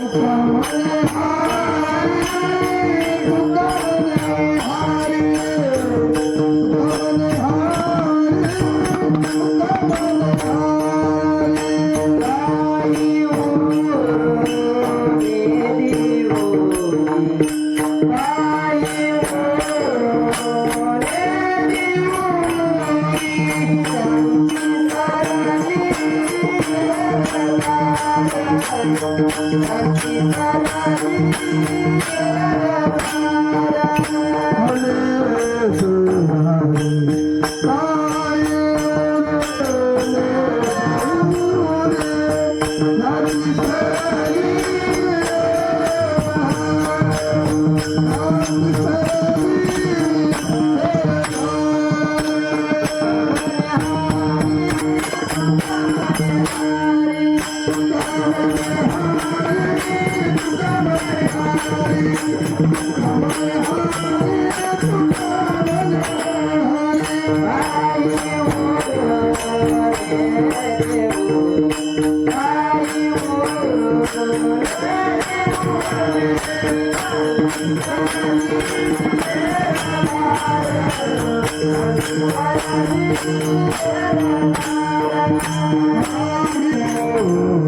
Oh, my God. heaven Oh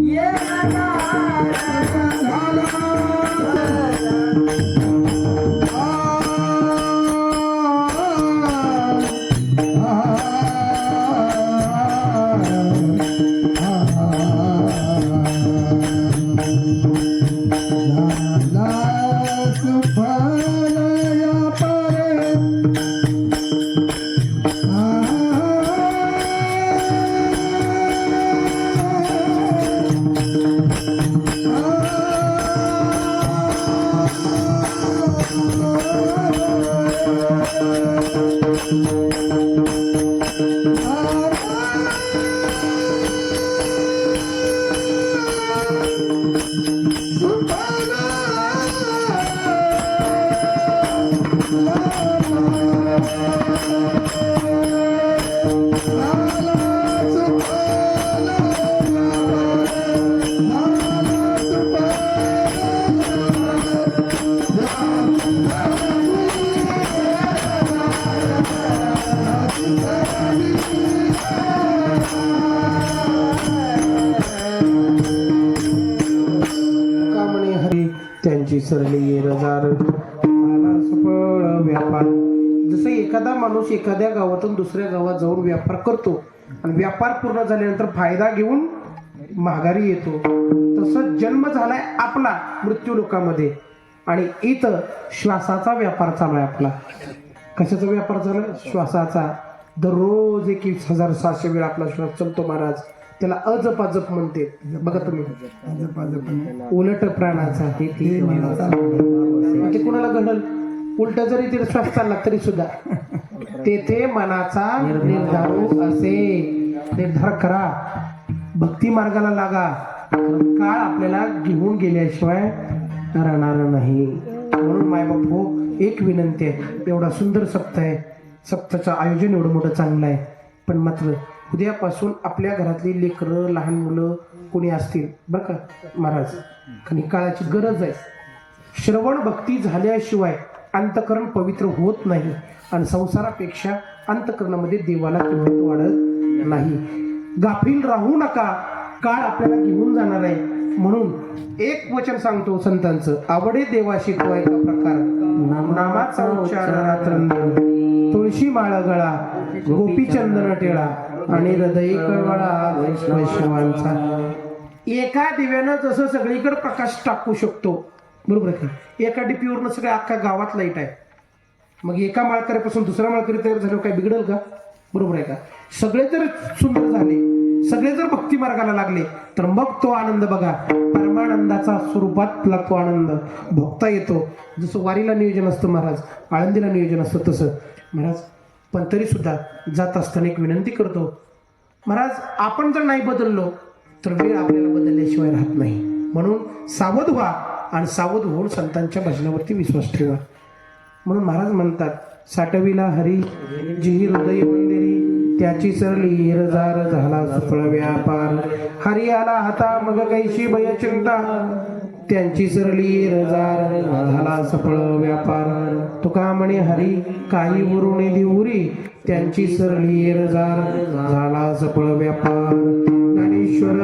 Yeah, चिसरली रजार. सफळ व्यापार. जसं एखादा माणूस एखाद्या गावातून दुसऱ्या गावात जाऊन व्यापार करतो आणि व्यापार पूर्ण झाल्यानंतर फायदा घेऊन माघारी येतो. तसं जन्म झालाय आपला मृत्यू लोकामध्ये. आणि इथं श्वासाचा व्यापार चालू आहे आपला. कशाचा व्यापार चालू आहे? श्वासाचा. दररोज एकवीस हजार सहाशे वेळा आपला श्वास चालतो महाराज. त्याला अजप अजप म्हणते. बघा तुम्ही. उलट प्राणाचा हे ती कुणाला घडल? उलट जरी ते श्वास चालला तरी सुद्धा. तेथे मनाचा निर्धारू असे. निर्धार करा. भक्ती मार्गाला लागा. काळ आपल्याला घेऊन गेल्याशिवाय राहणार नाही. म्हणून माय बापू एक विनंती आहे. एवढा सुंदर सप्ताह आहे. सप्ताहाचं आयोजन एवढं मोठं चांगलं आहे. पण मात्र उद्यापासून आपल्या घरातली लेकरं लहान मुलं कोणी असतील? बरं का महाराज? आणि काळाची गरज आहे. श्रवण भक्ती झाल्याशिवाय अंतकरण पवित्र होत नाही आणि संसारापेक्षा अंतकरणामध्ये देवाला किंमत वाढत नाही. गाफील राहू नका. काळ आपल्याला घेऊन जाणार आहे. म्हणून एक वचन सांगतो संतांचं. आवडे देवा शिकवायचा प्रकार. नामाचा उच्चार तुळशी माळ गळा. गोपीचंदन टेळा आणि हृदय कळवळा वैष्णवांचा. एका दिव्यानं जसं सगळीकडे प्रकाश टाकू शकतो. बरोबर आहे एका डीपीवरनं सगळ्या अख्खा गावात लाइट आहे. मग एका माळकऱ्यापासून दुसरा माळकरी तयार झाल्यावर काय बिघडेल का? बरोबर आहे का? सगळे जर सुंदर झाले सगळे जर भक्ती मार्गाला लागले तर मग तो आनंद बघा. परमानंदाचा स्वरूपातला तो आनंद भोगता येतो. जसं वारीला नियोजन असतं महाराज आळंदीला नियोजन असतं तसं. महाराज पण तरीसुद्धा जात असताना एक विनंती करतो महाराज आपण जर नाही बदललो तर वेळ आपल्याला बदलल्याशिवाय राहत नाही. म्हणून सावध व्हा आणि सावध होऊन संतांच्या भजनावरती विश्वास ठेवा. म्हणून महाराज म्हणतात साठविला हरी जी हृदय मंदिरी त्याची सरली रजार झाला सुफळ व्यापार. हरी आला हाता मग कैशी भय चिंता. त्यांची सरली रजार झाला सफळ व्यापार. तुका म्हणे हरी काही उरुणे दिवरी त्यांची सरली रजार झाला सफळ व्यापार. ज्ञानेश्वर